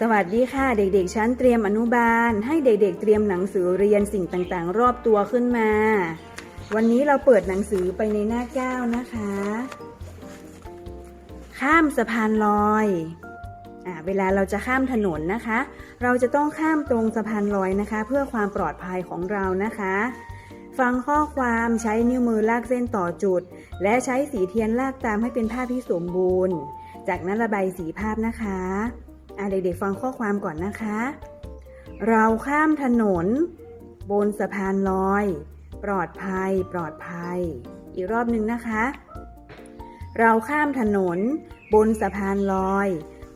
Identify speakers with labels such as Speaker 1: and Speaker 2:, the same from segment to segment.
Speaker 1: สวัสดีค่ะเด็กๆ ชั้นเตรียมอนุบาล ให้เด็กๆ เตรียมหนังสือเรียนสิ่งต่างๆ รอบตัวขึ้นมา วันนี้เราเปิดหนังสือไปในหน้าเก้านะคะ ข้ามสะพานลอยอ่าเวลาเราจะข้ามถนนนะคะ เราจะต้องข้ามตรงสะพานลอยนะคะ เพื่อความปลอดภัยของเรานะคะ ฟังข้อความใช้นิ้วมือลากเส้นต่อจุด และใช้สีเทียนลากตามให้เป็นภาพที่สมบูรณ์ จากนั้นระบายสีภาพนะคะ เด็กๆฟังข้อความก่อนนะคะ เราข้ามถนน บนสะพานลอย ปลอดภัย ปลอดภัย อีกรอบหนึ่งนะคะ เราข้ามถนน บนสะพานลอย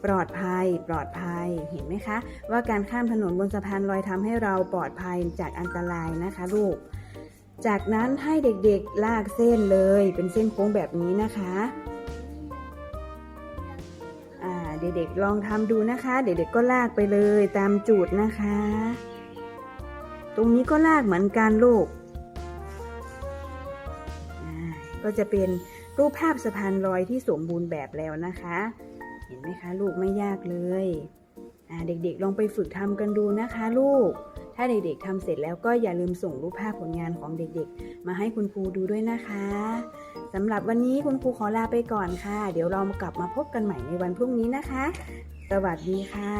Speaker 1: ปลอดภัย ปลอดภัย เห็นไหมคะ ว่าการข้ามถนนบนสะพานลอยทำให้เราปลอดภัยจากอันตรายนะคะลูก จากนั้นให้เด็กๆลากเส้นเลย เป็นเส้นโค้งแบบนี้นะคะ เด็กๆลองทำดูนะคะ เด็กๆก็ลากไปเลยตามจุดนะคะ ตรงนี้ก็ลากเหมือนกันลูกก็จะเป็นรูปภาพสะพานลอยที่สมบูรณ์แบบแล้วนะคะ เห็นไหมคะ ลูกไม่ยากเลยเด็กๆลองไปฝึกทำกันดูนะคะ ลูก ถ้าเด็กๆทำเสร็จแล้วก็อย่าลืมส่งรูปภาพผลงานของเด็กๆ มาให้คุณครูดูด้วยนะคะสำหรับวันนี้คุณครูขอลาไปก่อนค่ะ เดี๋ยวเรามากลับมาพบกันใหม่ในวันพรุ่งนี้นะคะ สวัสดีค่ะ